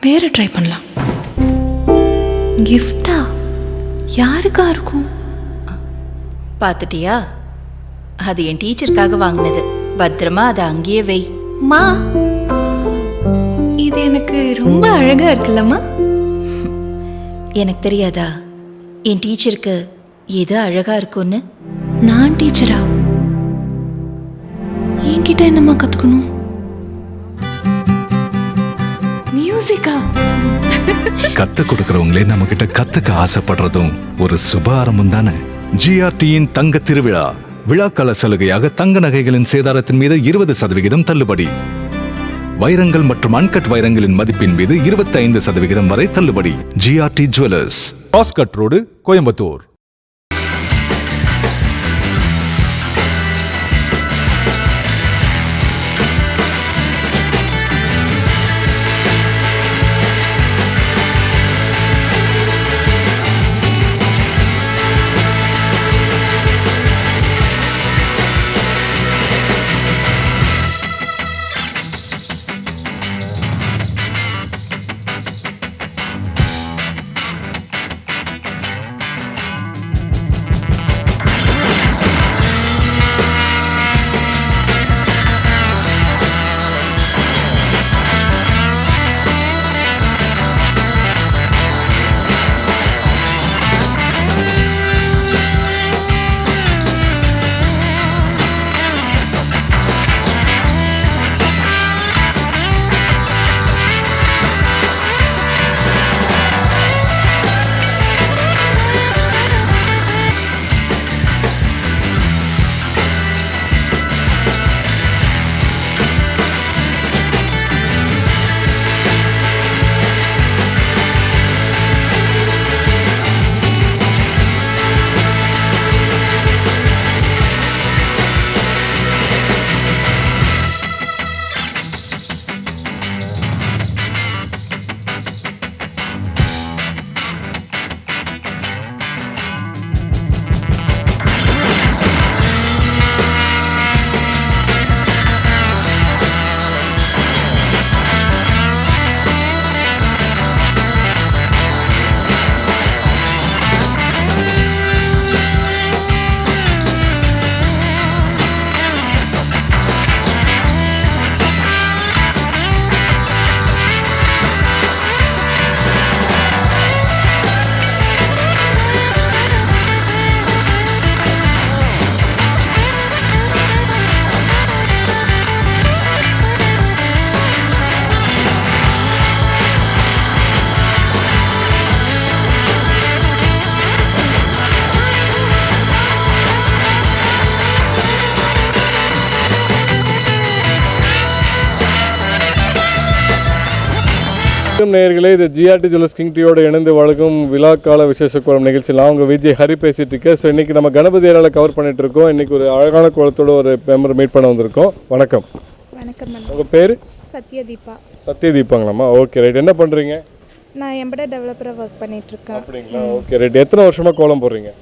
வேற ட்ரை பண்ணலாம். கிஃப்டா யாருக்கா இருக்கும்? பார்த்துட்டியா அது என் டீச்சருக்காக வாங்கினது. பத்திரமா அதை அங்கேயே வை. மா இது எனக்கு ரொம்ப அழகா இருக்குல்லம்மா. எனக்கு தெரியாதா? என் டீச்சருக்கு எது அழகா இருக்கும்னு? நான் டீச்சரா? என்கிட்ட என்னம்மா கத்துக்கணும்? மியூசிக்கா கத்து கொடுக்கறவங்களே நம்ம கிட்ட கத்துக்க ஆசைப்படுறதும் ஒரு சுப ஆரம்பம் தானே ஜிஆர்டியின் தங்க திருவிழா. விழாக்கால சலுகையாக தங்க நகைகளின் சேதாரத்தின் மீது இருபது சதவிகிதம் தள்ளுபடி. வைரங்கள் மற்றும் அன்கட் வைரங்களின் மதிப்பின் மீது 25% சதவிகிதம் வரை தள்ளுபடி. GRT jewellers road Coimbatore. வணக்கம் நேயர்களே இது ஜிஆர்டி ஜுவல்லர்ஸ் கிங் டீயோட இணைந்து வழங்கும் விழாக்கால விசேஷ கோலம் நிகழ்ச்சியில் நான் உங்கள் விஜய் ஹரி பேசிட்டு இருக்கேன். ஸோ இன்னைக்கு நம்ம கணபதி ஏரியாவில் கவர் பண்ணிட்டு இருக்கோம். இன்னைக்கு ஒரு அழகான கோலத்தோட ஒரு மெம்பர் மீட் பண்ண வந்திருக்கோம். வணக்கம். வணக்கம் உங்கள் பேர்? சத்யதீபா. சத்யதீபாங்களாம்மா? ஓகே ரைட் என்ன பண்ணுறீங்க நான் எம்பட டெவலப்பராக ஒர்க் பண்ணிகிட்ருக்கேன் அப்படிங்களா? ஓகே ரைட் எத்தனை வருஷமாக கோலம் போடுறீங்க?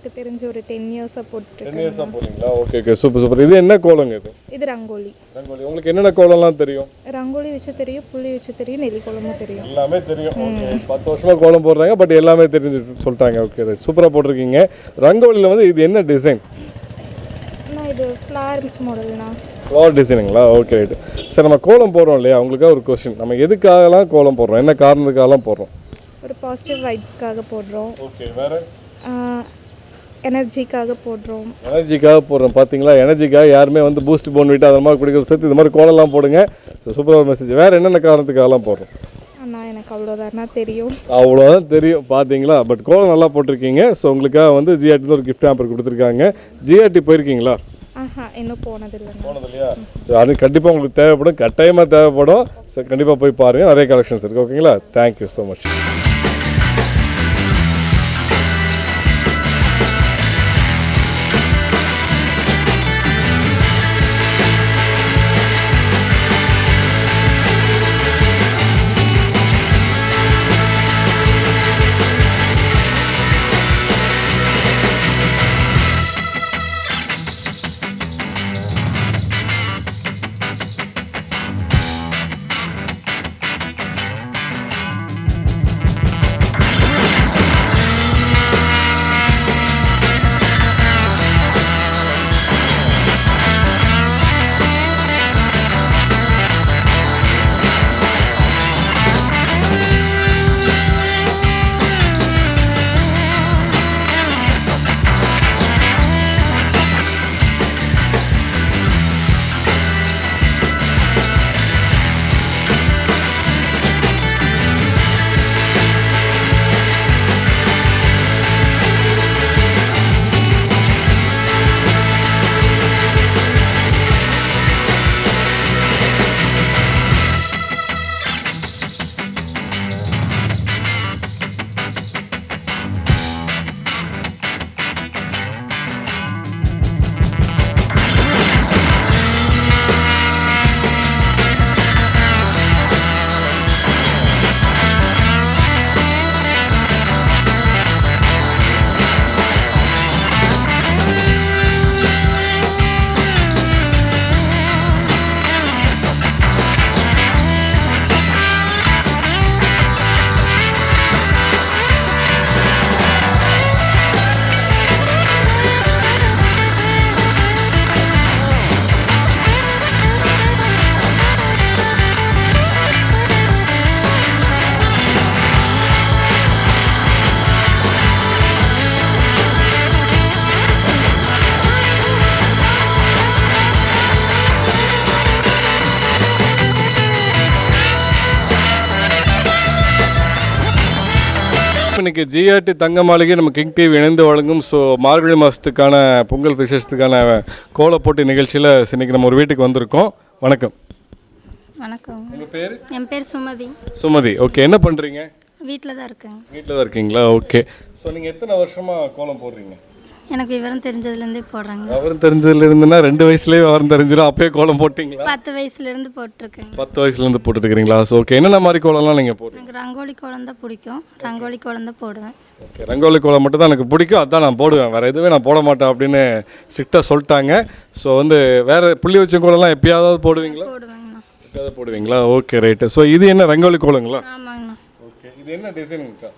எனக்கு தெரிஞ்ச ஒரு டென் இயர்ஸாக டென் போட்டுருக்கேன் இயர்ஸாக போடுறீங்களா ஓகே ஓகே சூப்பர் சூப்பர் இது என்ன கோலங்க இது? இது ரங்கோலி. ரங்கோலி. உங்களுக்கு என்னென்ன கோலம்லாம் தெரியும்? ரங்கோலி வச்சு தெரியும் புள்ளி வச்சு தெரியும் நெல்லி குழம்பும் தெரியும். எல்லாமே தெரியும். பத்து வருஷமா கோலம் போடுறாங்க பட் எல்லாமே தெரிஞ்சு சொல்லிட்டாங்க. ஓகே சூப்பராக போட்டிருக்கீங்க. ரங்கோலியில் வந்து இது என்ன டிசைன் நான் இது ஃப்ளார் மாடல்னா ஃப்ளவர் டிசைனுங்களா ஓகே ரைட் சரி நம்ம கோலம் போடுறோம் இல்லையா? அவங்களுக்காக ஒரு கொஸ்டின் நம்ம எதுக்காகலாம் கோலம் போடுறோம்? என்ன காரணத்துக்காகலாம் போடுறோம்? ஒரு பாசிட்டிவ் வைப்ஸ்க்காக போடுறோம். ஓகே வேற? எனர்ஜிக்காக போடுறோம். எனர்ஜிக்காக போடுறோம். பார்த்தீங்களா எனர்ஜிக்காக யாருமே வந்து பூஸ்ட் போன் விட்டு அந்த மாதிரி குடிக்கிற சேர்த்து இந்த மாதிரி கோலம்லாம் போடுங்க. ஸோ சூப்பராக மெசேஜ் வேறு என்னென்ன காரணத்துக்காகலாம் போடுறோம்? ஆனால் எனக்கு அவ்வளோதானா தெரியும். அவ்வளோதான் தெரியும் பார்த்தீங்களா பட் கோலம் நல்லா போட்டிருக்கீங்க. ஸோ உங்களுக்காக வந்து ஜிஆர்டி ஒரு கிஃப்ட் ஆம்பர் கொடுத்துருக்காங்க. ஜிஆர்டி போயிருக்கீங்களா? ஆஹா இன்னும் போனதில்லைண்ணா. போனது இல்லையா ஸோ அது கண்டிப்பாக உங்களுக்கு தேவைப்படும். கட்டாயமாக தேவைப்படும். ஸோ கண்டிப்பாக போய் பாருங்கள் நிறைய கலெக்ஷன்ஸ் இருக்குது ஓகேங்களா தேங்க்யூ ஸோ மச் இன்னைக்கு ஜிஆர்டி தங்க மாளிகை நம்ம கிங் டிவி இணைந்து வழங்கும். ஸோ மார்கழி மாதத்துக்கான பொங்கல் விசேஷத்துக்கான கோல போட்டி நிகழ்ச்சியில் இன்னைக்கு நம்ம ஒரு வீட்டுக்கு வந்திருக்கோம். வணக்கம். வணக்கம். உங்கள் பேர்? என் பேர் சுமதி. சுமதி. ஓகே என்ன பண்ணுறீங்க வீட்டில் தான் இருக்கேங்க வீட்டில் தான் இருக்கீங்களா? ஓகே ஸோ நீங்கள் எத்தனை வருஷமாக கோலம் போடுறீங்க? எனக்கு விவரம் தெரிஞ்சதுலேருந்தே போடுறாங்க. விவரம் தெரிஞ்சதுல இருந்துன்னா ரெண்டு வயசுலேயே விவரம் தெரிஞ்சிடும் அப்பயே கோலம் போட்டிங்களா? பத்து வயசுலேருந்து போட்டிருக்கேங்க. பத்து வயசுலேருந்து போட்டுட்டு இருக்கிறீங்களா ஸோ ஓகே என்னென்ன மாதிரி கோலம்லாம் நீங்கள் போடுறீங்க எனக்கு ரங்கோலி கோலம் தான் பிடிக்கும். ரங்கோலி கோலம் தான் போடுவேன். ஓகே ரங்கோலி கோலம் மட்டும் தான் எனக்கு பிடிக்கும். அதான் நான் போடுவேன். வேறு எதுவுமே நான் போட மாட்டேன் அப்படின்னு ஸ்ட்ரிக்டாக சொல்லிட்டாங்க. ஸோ வந்து வேறு புள்ளி வச்ச கோலம்லாம் எப்பயாவது போடுவீங்களா? போடுவேங்கண்ணா. எப்பயாவது போடுவீங்களா? ஓகே ரைட்டு ஸோ இது என்ன ரங்கோலி கோலங்களா? ஆமாங்கண்ணா. ஓகே இது என்ன டிசைனுங்கக்கா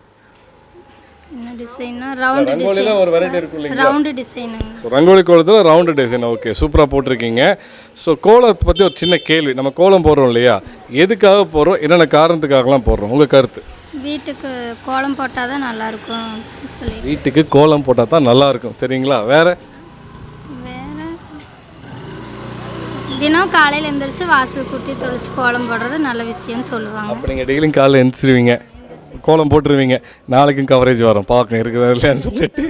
என்ன டிசைன்னா ரவுண்டு ரங்கோலியில் டிசைன் ஒரு வெரைட்டி இருக்கும் இல்லைங்களா? ரவுண்டு டிசைனுங்க ஸோ ரங்கோலி கோலத்தில் ரவுண்டு டிசைன் ஓகே சூப்பராக போட்டிருக்கீங்க. ஸோ கோலத்தை பற்றி ஒரு சின்ன கேள்வி. நம்ம கோலம் போடுறோம் இல்லையா? எதுக்காக போடுறோம்? என்னென்ன காரணத்துக்காகலாம் போடுறோம்? உங்கள் கருத்து. வீட்டுக்கு கோலம் போட்டால் தான் நல்லாயிருக்கும் சொல்லி. வீட்டுக்கு கோலம் போட்டால் தான் நல்லா இருக்கும் சரிங்களா? வேறு? வேறு? தினம் காலையில் எழுந்திரிச்சு வாசல் கூட்டி தொளிச்சு கோலம் போடுறது நல்ல விஷயம்னு சொல்லுவாங்க. அப்போ நீங்கள் டெய்லியும் காலைல எழுந்திரிச்சிருவீங்க கோலம் போட்டுருவீங்க. நாளைக்கும் கவரேஜ் வரும். பார்க்கணும் இருக்குதா இல்லையான்னு சொல்லிட்டு.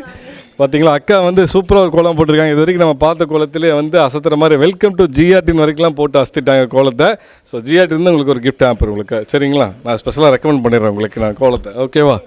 பார்த்தீங்களா? அக்கா வந்து சூப்பராக ஒரு கோலம் போட்டிருக்காங்க. இது வரைக்கும் நம்ம பார்த்த கோலத்திலே வந்து அசத்துற மாதிரி வெல்கம் டு ஜிஆர்டின் வரைக்கும்லாம் போட்டு அசத்திட்டாங்க கோலத்தை. ஸோ ஜிஆர்டி இருந்து உங்களுக்கு ஒரு கிஃப்ட் ஆப் உங்களுக்கு. சரிங்களா? நான் ஸ்பெஷலாக ரெக்கமெண்ட் பண்ணிடுறேன் உங்களுக்கு நான் கோலத்தை. ஓகேவா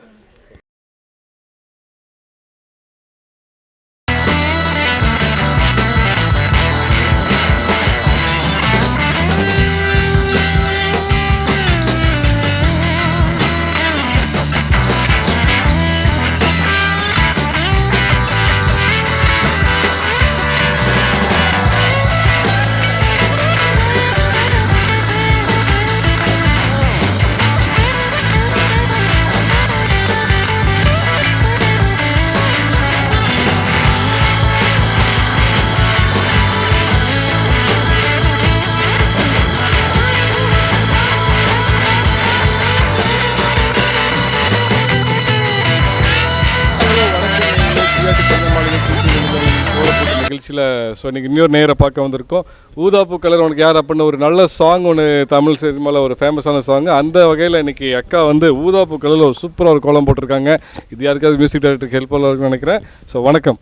நிகழ்ச்சியில் ஸோ இன்னைக்கு இன்னொரு நேரை பார்க்க வந்திருக்கோம். ஊதாப்பு கலர் உனக்கு யார் அப்படின்னு ஒரு நல்ல சாங் ஒன்று தமிழ் சினிமாவில் ஒரு ஃபேமஸான சாங் அந்த வகையில் இன்னைக்கு அக்கா வந்து ஊதாப்பு கலரில் ஒரு சூப்பராக ஒரு கோலம் போட்டிருக்காங்க. இது யாருக்காவது மியூசிக் டைரக்டருக்கு ஹெல்ப்ஃபுல்லாக இருக்கும்னு நினைக்கிறேன். ஸோ வணக்கம்.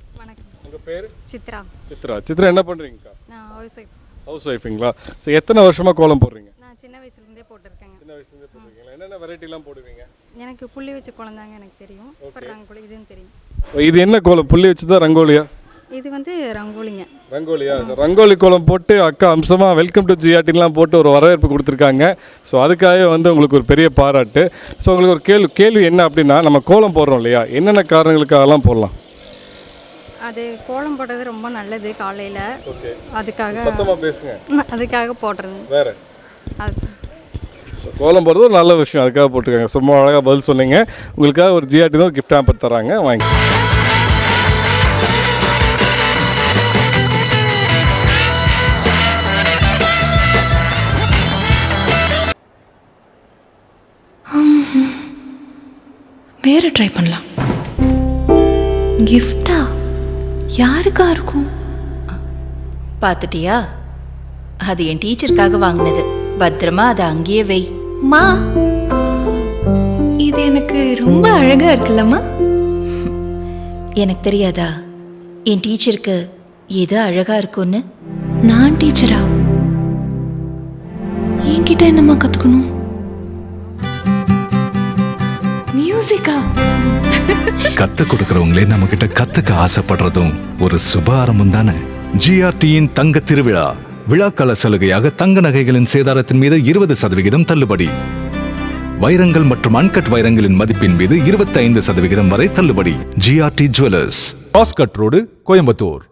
உங்கள் பேர்? சித்ரா. சித்ரா. சித்ரா என்ன பண்ணுறீங்கக்கா ஹவுஸ் ஒய்ஃப் ஹவுஸ் ஒய்ஃபிங்களா ஸோ எத்தனை வருஷமாக கோலம் போடுறீங்க? நான் சின்ன வயசுலேருந்தே போட்டிருக்கேங்க. சின்ன வயசுலேருந்தே போடுவீங்களா என்னென்ன வெரைட்டிலாம் போடுவீங்க? எனக்கு புள்ளி வச்ச குழந்தாங்க எனக்கு தெரியும். அப்புறம் ரங்கோலி இதுவும் தெரியும். இது என்ன கோலம்? புள்ளி வச்சு தான் ரங்கோலியா? இது வந்து ரங்கோலிங்க. ரங்கோலியா? ரங்கோலி கோலம் போட்டு அக்கா அம்சமாக வெல்கம் டு ஜிஆர்டின்லாம் போட்டு ஒரு வரவேற்பு கொடுத்துருக்காங்க. ஸோ அதுக்காகவே வந்து உங்களுக்கு ஒரு பெரிய பாராட்டு. ஸோ உங்களுக்கு ஒரு கேள்வி கேள்வி என்ன அப்படின்னா நம்ம கோலம் போடுறோம் இல்லையா? என்னென்ன காரணங்களுக்காகலாம் போடலாம்? அது கோலம் போடுறது ரொம்ப நல்லது காலையில். அதுக்காக சத்தமாக பேசுங்க. அதுக்காக போடுறது. வேற? அது கோலம் போடுறது ஒரு நல்ல விஷயம். அதுக்காக போட்டுருக்காங்க சும்மா அழகாக பதில் சொன்னீங்க. உங்களுக்காக ஒரு ஜிஆர்டி தான் ஒரு கிஃப்ட் ஆம்பர் தராங்க வாங்கி. வேற ட்ரை பண்ணலாம். கிஃப்டா யாருக்கா இருக்கும்? பார்த்துட்டியா அது என் டீச்சருக்காக வாங்கினது. பத்திரமா அதை அங்கேயே வை. மா? இது எனக்கு ரொம்ப அழகா இருக்குல்லம்மா. எனக்கு தெரியாதா? என் டீச்சருக்கு எது அழகா இருக்கும்னு? நான் டீச்சரா? என்கிட்ட என்னம்மா கத்துக்கணும்? மியூசிக்கா கத்து கொடுக்கறவங்களே நம்ம கிட்ட கத்துக்க ஆசைப்படுறதும் ஒரு சுப ஆரம்பம் தானே ஜிஆர்டியின் தங்க திருவிழா. விழாக்கால சலுகையாக தங்க நகைகளின் சேதாரத்தின் மீது இருபது சதவிகிதம் தள்ளுபடி. வைரங்கள் மற்றும் அன்கட் வைரங்களின் மதிப்பின் மீது 25% சதவிகிதம் வரை தள்ளுபடி. ஜிஆர்டி ஜுவல்லர்ஸ் பாஸ்கட் ரோடு கோயம்புத்தூர்.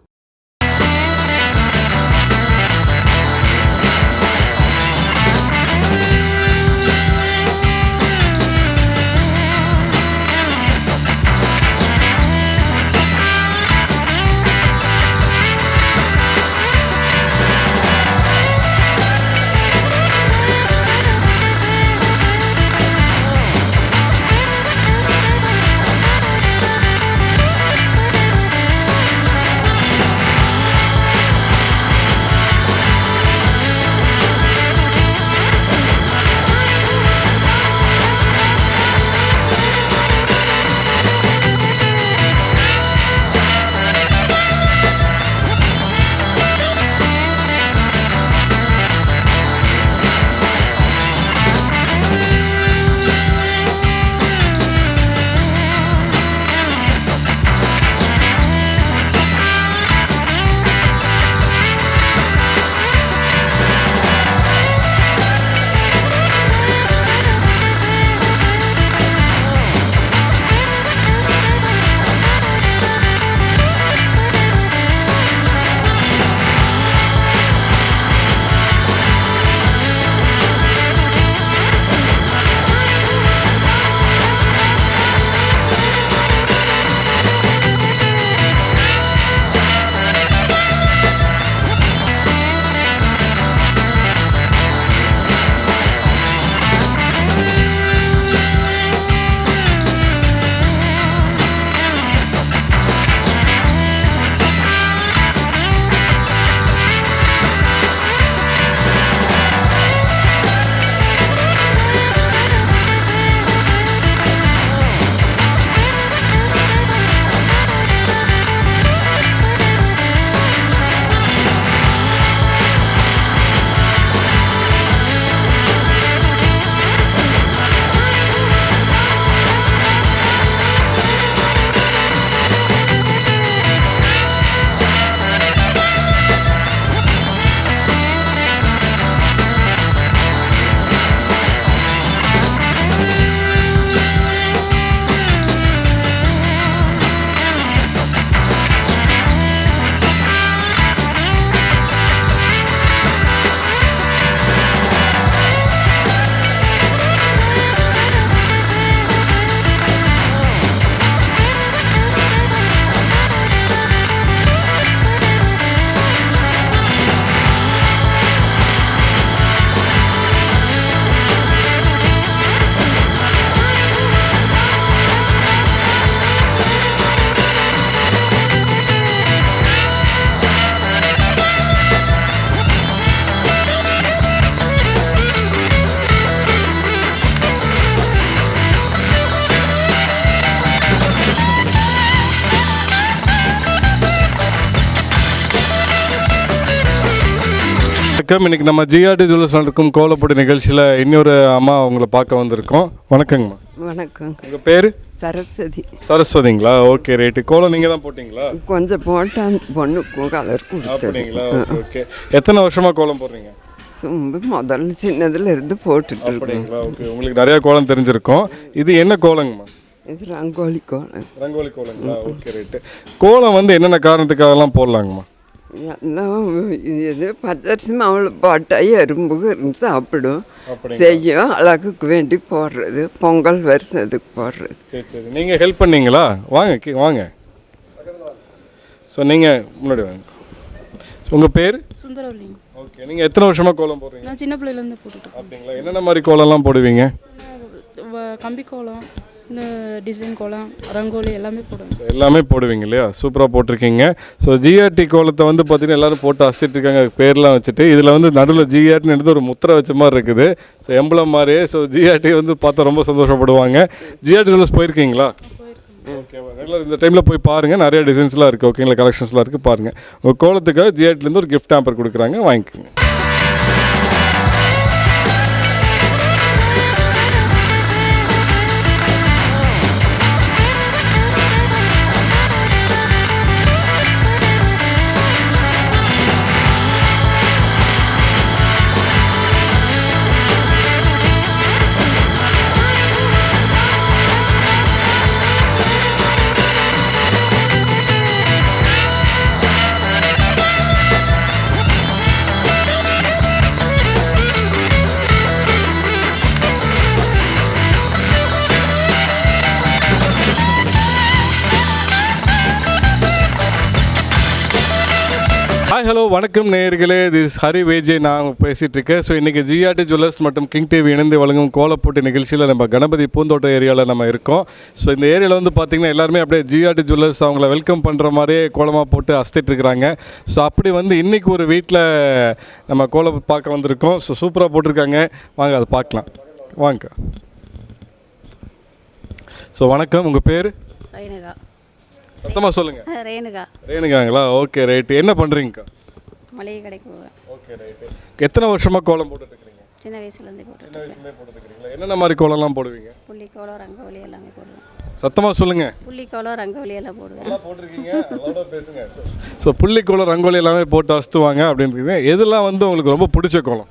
வணக்கம். இன்னைக்கு நம்ம ஜிஆர்டி ஜுவல்லர்ஸ் நடக்கும் கோலப்பொடி நிகழ்ச்சியில் இன்னொரு அம்மா அவங்கள பார்க்க வந்திருக்கோம். வணக்கங்கம்மா. வணக்கம். உங்கள் பேர்? சரஸ்வதி. சரஸ்வதிங்களா? ஓகே ரைட்டு கோலம் நீங்கள் தான் போட்டிங்களா? கொஞ்சம் போட்டு அந்த பொண்ணுக்கும் கலர் கொடுத்தது. அப்படிங்களா? ஓகே எத்தனை வருஷமாக கோலம் போடுறீங்க? சும்பு முதல்ல சின்னதுல இருந்து போட்டுட்டு அப்படிங்களா? ஓகே உங்களுக்கு நிறையா கோலம் தெரிஞ்சிருக்கும். இது என்ன கோலங்கம்மா? இது ரங்கோலி கோலம். ரங்கோலி கோலங்களா? ஓகே ரைட்டு கோலம் வந்து என்னென்ன காரணத்துக்காகலாம் போடலாங்கம்மா? எல்லாம் இது பச்சரிசி மாவில் போட்டால் எறும்புக்கு இருந்து சாப்பிடும். செய்யும் அழகுக்கு வேண்டி போடுறது பொங்கல் வருஷத்துக்கு போடுறது. சரி சரி. நீங்கள் ஹெல்ப் பண்ணீங்களா? வாங்க கீ- வாங்க. ஸோ நீங்கள் முன்னாடி வாங்க. உங்கள் பேர்? சுந்தரவல்லி. ஓகே நீங்கள் எத்தனை வருஷமாக கோலம் போடுறீங்க? நான் சின்ன பிள்ளையிலேருந்து போட்டுட்டு அப்படிங்களா? என்னென்ன மாதிரி கோலம்லாம் போடுவீங்க? கம்பி கோலம். இந்த டிசைன் கோலம் ரங்கோலி எல்லாமே போடுவேன். So, எல்லாமே போடுவீங்க இல்லையா? சூப்பராக போட்டிருக்கீங்க. ஸோ ஜிஆர்டி கோலத்தை வந்து பார்த்தீங்கன்னா எல்லாரும் போட்டு அசிட்டு இருக்காங்க. பேர்லாம் வச்சுட்டு இதில் வந்து நடுவில் ஜிஆர்டின்னு எடுத்து ஒரு முத்திரை வச்ச மாதிரி இருக்குது. ஸோ எம்பளம் மாதிரியே ஸோ ஜிஆர்டி வந்து பார்த்தா ரொம்ப சந்தோஷப்படுவாங்க. ஜிஆர்டி ஜுவல்ஸ் போயிருக்கீங்களா? ஓகே ரெகுலர் இந்த டைமில் போய் பாருங்கள் நிறைய டிசைன்ஸ்லாம் இருக்குது ஓகேங்களா கலெக்ஷன்ஸ்லாம் இருக்குது பாருங்கள் உங்கள் கோலத்துக்காக ஜிஆர்டிலேருந்து ஒரு கிஃப்ட் ஆம்பர் கொடுக்குறாங்க. வாங்கிக்கோங்க. ஹாய் ஹலோ வணக்கம் நேயர்களே. திஸ் ஹரி வேஜே நான் பேசிகிட்டு இருக்கேன் ஸோ இன்றைக்கி ஜிஆர்டி ஜுவல்லர்ஸ் மற்றும் கிங் டிவி இணைந்து வழங்கும் கோலப்போட்டி நிகழ்ச்சியில் நம்ம கணபதி பூந்தோட்ட ஏரியாவில் நம்ம இருக்கோம். ஸோ இந்த ஏரியாவில் வந்து பார்த்திங்கன்னா எல்லாருமே அப்படியே ஜிஆர்டி ஜுவல்லர்ஸ் அவங்கள வெல்கம் பண்ணுற மாதிரியே கோலமாக போட்டு அஸ்திட்டு இருக்கிறாங்க ஸோ அப்படி வந்து இன்றைக்கி ஒரு வீட்டில் நம்ம கோலம் பார்க்க வந்திருக்கோம். ஸோ சூப்பராக போட்டிருக்காங்க. வாங்க அதை பார்க்கலாம். வாங்க. ஸோ வணக்கம். உங்கள் பேர்? சத்தமாக சொல்லுங்கள் ரேணுகா. ரேணுகாங்களா? ஓகே ரைட்டு என்ன பண்ணுறீங்கக்கா மளிகை கடைக்கு போவேன். ஓகே ரைட்டு எத்தனை வருஷமாக கோலம் போட்டுட்டு இருக்கீங்க சின்ன வயசுலேருந்து போட்டுட்டு சின்ன வயசுலேயே போட்டுருக்கீங்களா என்னென்ன மாதிரி கோலம்லாம் போடுவீங்க? புள்ளி கோலம் ரங்கோலி எல்லாமே போடுவேன். சத்தமாக சொல்லுங்க. புள்ளி கோலம் ரங்கோலி எல்லாம் போடுவேன். எல்லாம் போட்டிருக்கீங்க? அதோட பேசுங்க ஸோ புள்ளி கோலம் ரங்கோலி எல்லாமே போட்டு அசுத்துவாங்க அப்படின்றீங்க எதெல்லாம் வந்து உங்களுக்கு ரொம்ப பிடிச்ச கோலம்?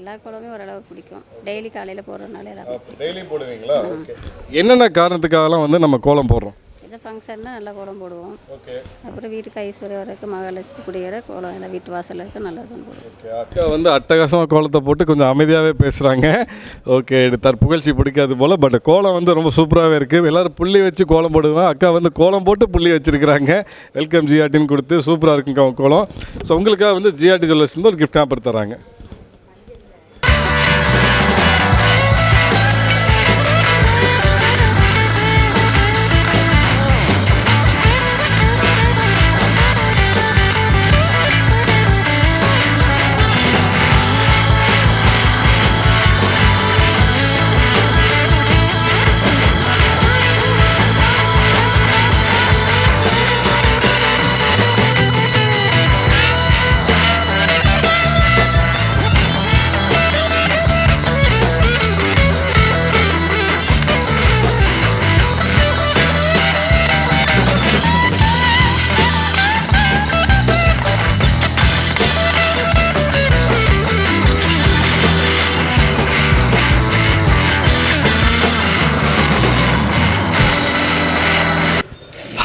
எல்லா கோலமே ஓரளவு பிடிக்கும். டெய்லி காலையில் போடுறதுனால எல்லாமே டெய்லி போடுவீங்களா? ஓகே என்னென்ன காரணத்துக்காகலாம் வந்து நம்ம கோலம் போடுறோம்? இது ஃபங்க்ஷன்னா நல்லா கோலம் போடுவோம். ஓகே. அப்புறம் வீட்டுக்கு ஐஸ்வர்யம் வரைக்கும் மகாலட்சுமி குடியேற கோலம் எல்லாம் வீட்டு வாசலில் இருக்க நல்லா தான் போடுவோம் அக்கா வந்து அட்டகாசமாக கோலத்தை போட்டு கொஞ்சம் அமைதியாகவே பேசுகிறாங்க ஓகே தர் புகழ்ச்சி பிடிக்காது போல் பட் கோலம் வந்து ரொம்ப சூப்பராகவே இருக்குது எல்லோரும் புள்ளி வச்சு கோலம் போடுவேன். அக்கா வந்து கோலம் போட்டு புள்ளி வச்சுருக்கிறாங்க. வெல்கம் ஜிஆர்டின்னு கொடுத்து சூப்பராக இருக்குங்க அவங்க கோலம். ஸோ உங்களுக்காக வந்து ஜிஆர்டி ஜுவல்லர்ஸ் வந்து ஒரு கிஃப்ட் ஆப்பர் தராங்க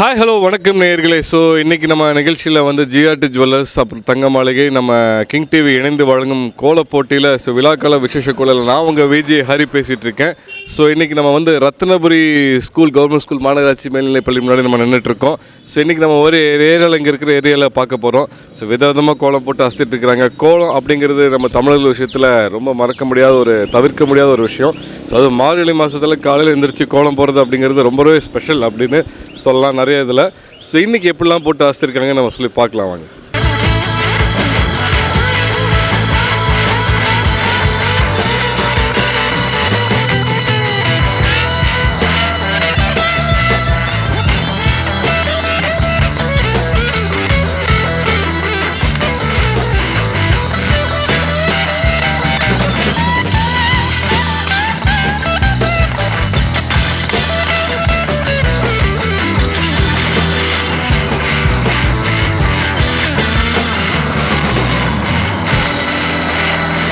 ஹாய் ஹலோ வணக்கம் நேயர்களே. ஸோ இன்றைக்கி நம்ம நிகழ்ச்சியில் வந்து ஜிஆர்டி ஜுவல்லர்ஸ் அப்புறம் தங்க மாளிகை நம்ம கிங் டிவி இணைந்து வழங்கும் கோல போட்டியில் ஸோ விழாக்கால விசேஷ கோலில் நான் உங்கள் விஜய் ஹரி பேசிகிட்டு இருக்கேன். ஸோ இன்றைக்கி நம்ம வந்து ரத்னபுரி ஸ்கூல் கவர்மெண்ட் ஸ்கூல் மாநகராட்சி மேல்நிலைப் பள்ளி முன்னாடி நம்ம நின்றுட்டுருக்கோம் ஸோ இன்றைக்கி நம்ம ஒரு ஏரியாவில் இங்கே இருக்கிற ஏரியாவில் பார்க்க போகிறோம் ஸோ வித விதமாக கோலம் போட்டு அசத்திட்டு இருக்கிறாங்க கோலம் அப்படிங்கிறது நம்ம தமிழர்கள் விஷயத்தில் ரொம்ப மறக்க முடியாத ஒரு தவிர்க்க முடியாத ஒரு விஷயம். ஸோ அது மார்கழி மாதத்தில் காலையில் எழுந்திரிச்சு கோலம் போகிறது அப்படிங்கிறது ரொம்பவே ஸ்பெஷல் அப்படின்னு சொல்லலாம் நிறைய இதில். ஸோ இன்றைக்கி எப்படிலாம் போட்டு அசத்திருக்காங்க நம்ம சொல்லி பார்க்கலாம் வாங்க.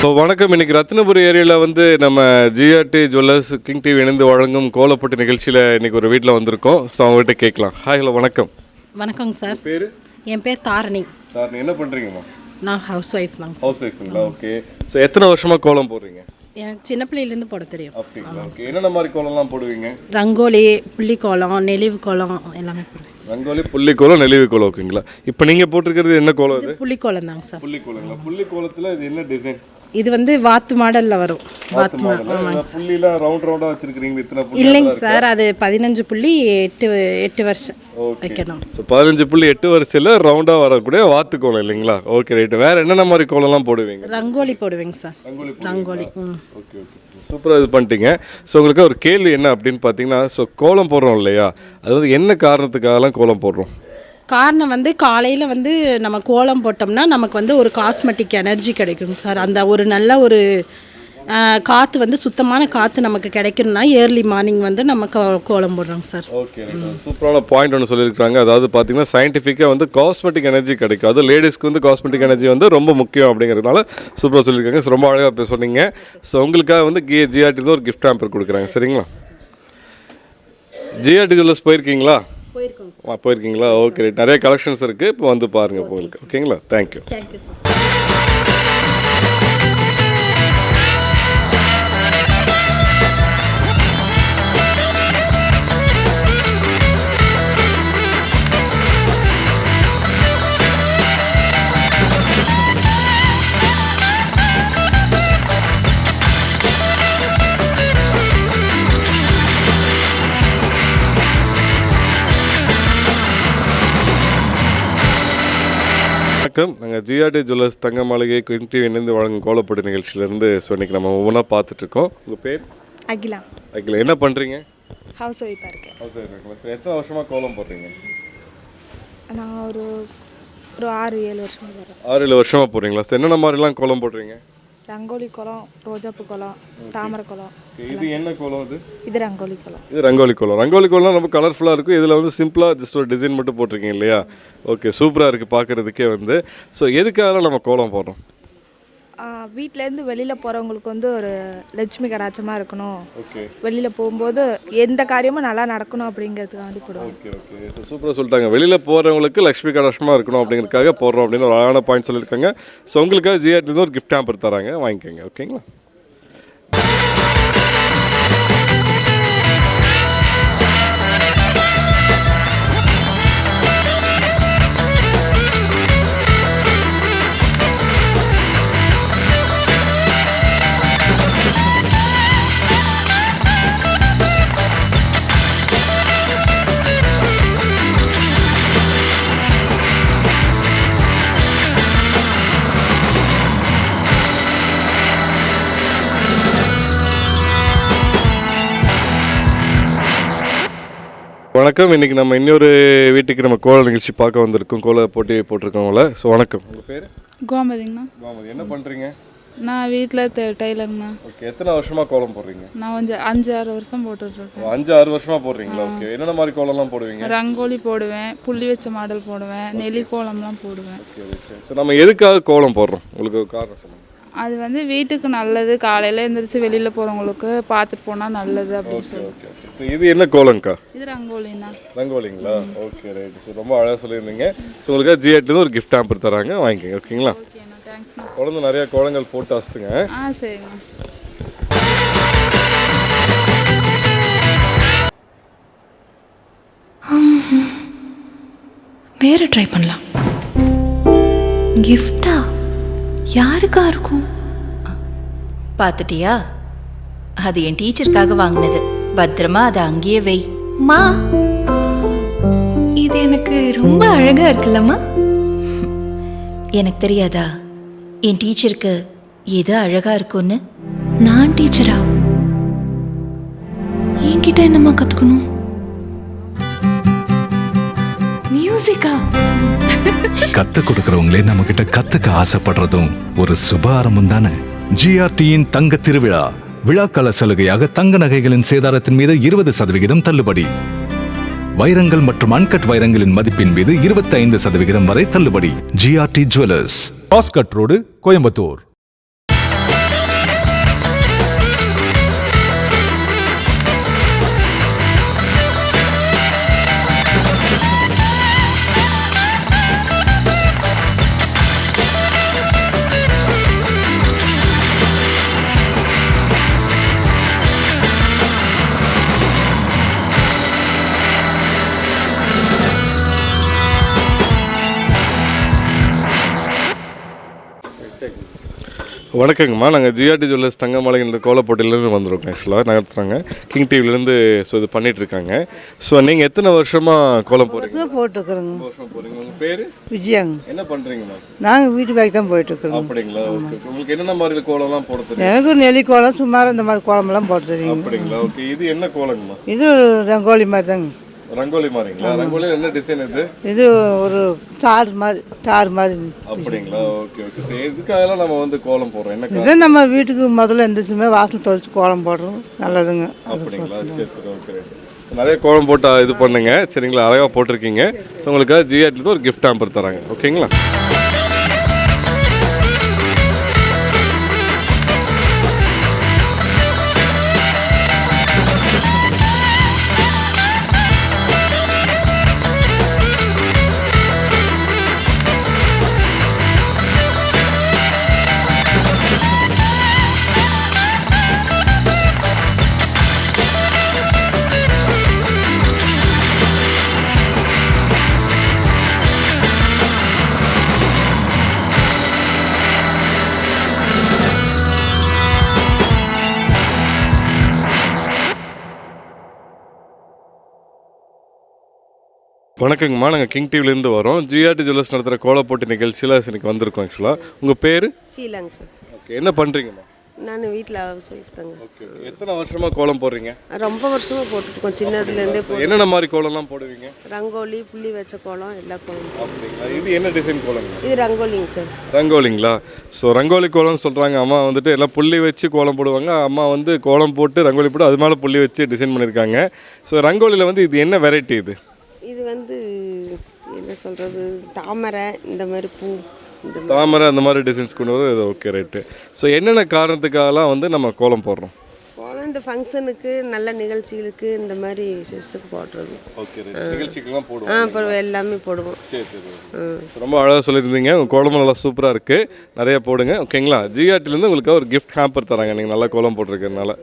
இப்போ வணக்கம். இன்னைக்கு ரத்னபுரி ஏரியாவில் வந்து நம்ம ஜிஆர்டி ஜுவல்லர்ஸ் கிங் டிவி இணைந்து வழங்கும் கோலப்பட்டு நிகழ்ச்சியில் இன்னைக்கு ஒரு வீட்டில் வந்திருக்கோம். ஸோ அவங்ககிட்ட கேட்கலாம். ஹாய் ஹலோ வணக்கம். வணக்கங்க சார். பேர்? என் பேர் தாரணி. சார் என்ன பண்ணுறீங்கம்மா நான் ஹவுஸ் ஒய்ஃப் தாங்க ஹவுஸ் ஒய்ஃபுங்களா ஓகே ஸோ எத்தனை வருஷமாக கோலம் போடுறீங்க? எனக்கு சின்ன பிள்ளையிலேருந்து போட தெரியும். அப்படிங்களா? ஓகே என்னென்ன மாதிரி கோலம்லாம் போடுவீங்க? ரங்கோலி புள்ளி கோலம் நெளிவு கோலம் எல்லாமே ரங்கோலி புள்ளி கோலம் நெளிவு கோலம் ஓகேங்களா? இப்போ நீங்கள் போட்டிருக்கிறது என்ன கோலம் இது புள்ளி கோலம் தாங்க சார். புள்ளி கோலங்களா புள்ளி கோலத்தில் இது என்ன டிசைன் இது வந்து வாத்து மாடலில் வரும். வாத்து மாடல்? இல்லைங்க சார் அது பதினஞ்சு புள்ளி எட்டு எட்டு வருஷம் வைக்கணும். பதினஞ்சு புள்ளி எட்டு வரிசையில் ரவுண்டாக வரக்கூடிய வாத்து கோலம் இல்லைங்களா? ஓகே ரைட்டு வேறு என்னென்ன மாதிரி கோலம்லாம் போடுவீங்க? ரங்கோலி போடுவேங்க சார். Rangoli okay okay. சூப்பராக இது பண்ணிட்டீங்க. ஸோ உங்களுக்கு ஒரு கேள்வி என்ன அப்படின்னு பார்த்தீங்கன்னா ஸோ கோலம் போடுறோம் இல்லையா? அது வந்து என்ன காரணத்துக்காகலாம் கோலம் போடுறோம்? காரணம் வந்து காலையில் வந்து நம்ம கோலம் போட்டோம்னா நமக்கு வந்து ஒரு காஸ்மெட்டிக் எனர்ஜி கிடைக்கும் சார். அந்த ஒரு நல்ல ஒரு காற்று வந்து சுத்தமான காற்று நமக்கு கிடைக்கணும்னா ஏர்லி மார்னிங் வந்து நம்ம கோலம் போடுறோம் சார். ஓகே சூப்பரான பாயிண்ட் ஒன்று சொல்லியிருக்காங்க அதாவது பார்த்தீங்கன்னா சயின்டிஃபிக்காக வந்து காஸ்மெட்டிக் எனர்ஜி கிடைக்கும். அது லேடிஸ்க்கு வந்து காஸ்மெட்டிக் எனர்ஜி வந்து ரொம்ப முக்கியம் அப்படிங்கிறதுனால சூப்பராக சொல்லியிருக்காங்க. ரொம்ப அழகாக இப்போ சொன்னீங்க. ஸோ உங்களுக்காக வந்து கி ஜிஆர்டி ஒரு கிஃப்ட் ஆம்பர் கொடுக்குறாங்க. சரிங்களா? ஜிஆர்டி ஜுவல்லர்ஸ் போயிருக்கீங்களா? ஆ, போயிருக்கீங்களா? ஓகே நிறைய கலெக்ஷன்ஸ் இருக்குது இப்போ வந்து பாருங்கள் உங்களுக்கு ஓகேங்களா தேங்க்யூ தேங்க்யூ சார் வணக்கம். நாங்கள் ஜிஆர்டி ஜுவல்லர்ஸ் தங்க மாளிகை குயின் டிவி இணைந்து வழங்கும் கோலப்பட்டு நிகழ்ச்சியிலேருந்து ஸோ இன்னைக்கு நம்ம ஒவ்வொன்றா பார்த்துட்ருக்கோம். உங்கள் பேர்? அகிலா. அகில என்ன பண்ணுறீங்க ஹவுஸ் ஒய்ஃபாக இருக்கேன். சரி எத்தனை வருஷமாக கோலம் போடுறீங்க? நான் ஒரு ஒரு ஆறு ஏழு வருஷம் வரேன் ஆறு ஏழு வருஷமாக போடுறீங்களா? சரி என்னென்ன மாதிரிலாம் கோலம் போடுறீங்க? ரங்கோலி குளம் ரோஜாப்பூ குளம் தாமரை குளம் இது என்ன கோலம் இது? இது ரங்கோலி குளம். இது ரங்கோலி கோலம் ரங்கோலி கோலம் ரொம்ப கலர்ஃபுல்லாக இருக்கும். இதில் வந்து சிம்பிளாக ஜஸ்ட் ஒரு டிசைன் மட்டும் போட்டிருக்கீங்க இல்லையா? ஓகே சூப்பராக இருக்குது பார்க்குறதுக்கே வந்து. ஸோ எதுக்காக நம்ம கோலம் போடுறோம்? வீட்டிலேருந்து வெளியில் போகிறவங்களுக்கு வந்து ஒரு லட்சுமி கடாச்சமாக இருக்கணும். ஓகே. வெளியில் போகும்போது எந்த காரியமும் நல்லா நடக்கணும் அப்படிங்கிறதுக்காண்டி போடுவோம். Okay okay. சூப்பராக சொல்லிட்டாங்க. வெளியில் போகிறவங்களுக்கு லக்ஷ்மி கடாட்சமாக இருக்கணும் அப்படிங்கிறதுக்காக போடுறோம் அப்படின்னு ஒரு அழகான பாயிண்ட் சொல்லியிருக்காங்க. ஸோ உங்களுக்காக ஜிஆர்டிலேருந்து ஒரு கிஃப்ட் ஹேம்பர் தராங்க. வாங்கிக்கோங்க ஓகேங்களா வணக்கம். இன்னைக்கு நம்ம இன்னொரு வீட்டுக்கு நம்ம கோல நிகழ்ச்சி பார்க்க வந்திருக்கோம். கோல போட்டி போட்டிருக்கோங்கள ஸோ வணக்கம். உங்கள் பேர்? கோமதிங்கண்ணா. மாமதி என்ன பண்ணுறீங்க நான் வீட்டில் டெய்லருங்கண்ணா. ஓகே எத்தனை வருஷமாக கோலம் போடுறீங்க? நான் கொஞ்சம் அஞ்சு ஆறு வருஷம் போட்டுட்ருக்கேன். அஞ்சு ஆறு வருஷமாக போடுறீங்களா? ஓகே. என்னென்ன மாதிரி கோலம்லாம் போடுவீங்க? ரங்கோலி போடுவேன் புள்ளி வச்ச மாடல் போடுவேன் நெல்லி கோலம்லாம் போடுவேன். ஸோ நம்ம எதுக்காக கோலம் போடுறோம்? உங்களுக்கு காரணம் சொல்லுங்கள் அது வந்து வீட்டுக்கு நல்லது. காலையில் எழுந்திரிச்சு வெளியில் போகிறவங்களுக்கு பார்த்துட்டு போனால் நல்லது அப்படின்னு சொல்லி ஓகே ஓகே. ஸோ இது என்ன கோலம்க்கா? இது ரங்கோலிண்ணா ரங்கோலிங்களா? Okay right. ஸோ ரொம்ப அழகாக சொல்லியிருந்தீங்க. ஸோ உங்களுக்காக ஜிஎட்லேருந்து ஒரு கிஃப்ட் ஹேம்பர் தராங்க. வாங்கிக்கோங்க ஓகேங்களா? ஓகேண்ணா தேங்க்ஸ்ண்ணா குழந்தை நிறைய கோலங்கள் போட்டு அசுத்துங்க ஆ சரிங்கண்ணா. வேற ட்ரை பண்ணலாம். கிஃப்டா யாருக்கா இருக்கும்? பார்த்துட்டியா? அது என் டீச்சருக்காக வாங்கினது. பத்திரமா அதை அங்கேயே வை. மா இது எனக்கு ரொம்ப அழகா இருக்குல்லம்மா. எனக்கு தெரியாதா? என் டீச்சருக்கு எது அழகா இருக்கும்னு? நான் டீச்சரா? என்கிட்ட என்னம்மா கத்துக்கணும்? மியூசிக்கா? கத்து கொடுக்கறவங்களே நம்ம கிட்ட கத்துக்க ஆசைப்படுறதும் ஒரு சுப ஆரம்பம் தானே ஜிஆர்டியின் தங்க திருவிழா. விழாக்கால சலுகையாக தங்க நகைகளின் சேதாரத்தின் மீது இருபது சதவிகிதம் தள்ளுபடி. வைரங்கள் மற்றும் அன்கட் வைரங்களின் மதிப்பின் மீது 25% சதவிகிதம் வரை தள்ளுபடி. ஜிஆர்டி ஜுவல்லர்ஸ் பாஸ்கட் ரோடு கோயம்புத்தூர் வணக்கங்கம்மா. நாங்கள் ஜிஆர்டி ஜுவல்லர்ஸ் தங்கமலைன்ற கோலப்போட்டிலேருந்து வந்திருக்கோம் ஆக்சுவலாக நடத்துகிறாங்க கிங் டிவிலேருந்து ஸோ இது பண்ணிட்டு இருக்காங்க ஸோ நீங்கள் எத்தனை வருஷமாக கோலம் போடுறீங்க? போட்டுக்கிறோங்க வருஷம் போகிறீங்க உங்கள் பேர்? விஜயாங்க. என்ன பண்ணுறீங்கம்மா நாங்கள் வீட்டு பேக் தான் போயிட்டுருக்குறோங்க. அப்படிங்களா? ஓகே உங்களுக்கு என்னென்ன மாதிரி கோலம்லாம் போட தெரியும்? எனக்கு நெல்லி கோலம் சுமார் இந்த மாதிரி கோலமெல்லாம் போட்டு தெரியுங்க. அப்படிங்களா? ஓகே இது என்ன கோலங்கம்மா? இது ரங்கோலி மாதிரி தாங்க. ரங்கோலி மாதிரிங்களா? ரங்கோலியில் என்ன டிசைன் இது? இது ஒரு தார் மாதிரி தார் மாதிரி அப்படிங்களா? Okay okay. சரி இதுக்காகலாம் நம்ம வந்து கோலம் போடுறோம். என்ன இதை நம்ம வீட்டுக்கு முதல்ல எந்திரிச்சுமே வாசல் தொலைச்சி கோலம் போடுறோம். நல்லதுங்க. அப்படிங்களா? சரி சரி ஓகே. நிறைய கோலம் போட்டு இது பண்ணுங்க. சரிங்களா? அழகாக போட்டிருக்கீங்க. உங்களுக்கு ஜிஆர்டிலேருந்து ஒரு கிஃப்ட் ஆம்பர் தராங்க. ஓகேங்களா? வணக்கங்கம்மா. நாங்கள் கிங் டிவிலேருந்து வரோம். ஜிஆர்டி ஜுவல்லர்ஸ் நடத்துகிற கோலப்போட்டி நிகழ்ச்சியில் இன்னைக்கு வந்திருக்கோம் ஆக்சுவலாக உங்கள் பேர்? சீலாங்க சார். ஓகே என்ன பண்ணுறீங்கம்மா நான் வீட்டில் சொல்லிட்டாங்க ஓகே எத்தனை வருஷமாக கோலம் போடுறீங்க? ரொம்ப வருஷமாக போட்டுருக்கோம் சின்னதுலேருந்தே போ என்னென்ன மாதிரி கோலம்லாம் போடுவீங்க? ரங்கோலி புள்ளி வச்ச கோலம் எல்லா கோலம் அப்படிங்களா? இது என்ன டிசைன் கோலங்க இது ரங்கோலிங்க சார். ரங்கோலிங்களா? ஸோ ரங்கோலி கோலம்னு சொல்கிறாங்க அம்மா வந்துட்டு எல்லாம் புள்ளி வச்சு கோலம் போடுவாங்க. அம்மா வந்து கோலம் போட்டு ரங்கோலி போட்டு அது மேலே புள்ளி வச்சு டிசைன் பண்ணியிருக்காங்க ஸோ ரங்கோலியில் வந்து இது என்ன வெரைட்டி இது? இது வந்து என்ன சொல்கிறது தாமரை இந்த மாதிரி பூ தாமரை அந்த மாதிரி டிசைன்ஸ் கொண்டு வர இது ஓகே ரைட்டு ஸோ என்னென்ன காரணத்துக்காகலாம் வந்து நம்ம கோலம் போடுறோம்? கோலம் இந்த ஃபங்க்ஷனுக்கு நல்ல நிகழ்ச்சிகளுக்கு இந்த மாதிரி விசேஷத்துக்கு போடுறது. ஓகே நிகழ்ச்சிக்கெல்லாம் ஆ போடுவோம். அப்புறம் எல்லாமே போடுவோம். சரி ரொம்ப அழகாக சொல்லியிருந்தீங்க. உங்கள் கோலமும் நல்லா சூப்பராக இருக்குது நிறைய போடுங்க. ஓகேங்களா ஜிஆர்டிலேருந்து உங்களுக்கு ஒரு கிஃப்ட் ஹேம்பர் தராங்க. நீங்கள் நல்லா கோலம் போட்டிருக்கறனால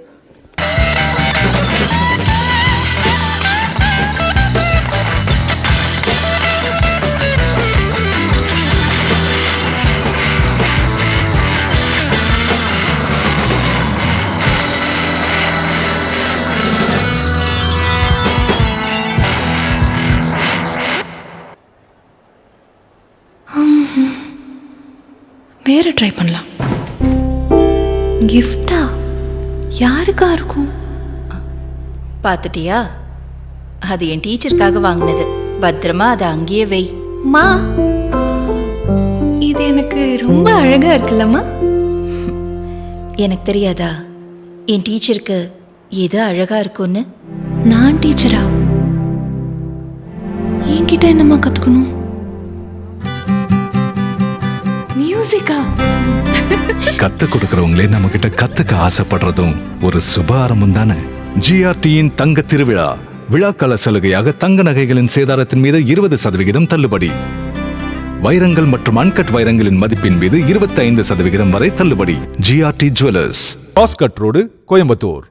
வேற ட்ரை பண்ணலாம். கிஃப்டா யாருக்கா இருக்கும்? பார்த்துட்டியா? அது என் டீச்சருக்காக வாங்கினது. பத்திரமா அதை அங்கேயே வை. மா இது எனக்கு ரொம்ப அழகா இருக்குல்லம்மா. எனக்கு தெரியாதா? என் டீச்சருக்கு எது அழகா இருக்கும்னு? நான் டீச்சரா? என்கிட்ட என்னம்மா கத்துக்கணும்? மியூசிக்கா? கத்து கொடுக்கறவங்களே நம்ம கிட்ட கத்துக்க ஆசைப்படுறதும் ஒரு சுப ஆரம்பம் தானே ஜிஆர்டியின் தங்க திருவிழா. விழாக்கால சலுகையாக தங்க நகைகளின் சேதாரத்தின் மீது இருபது சதவிகிதம் தள்ளுபடி. வைரங்கள் மற்றும் அன்கட் வைரங்களின் மதிப்பின் மீது இருபத்தி ஐந்து சதவிகிதம் வரை தள்ளுபடி. ஜிஆர்டி ஜுவல்லர்ஸ் பாஸ்கட் ரோடு கோயம்புத்தூர்.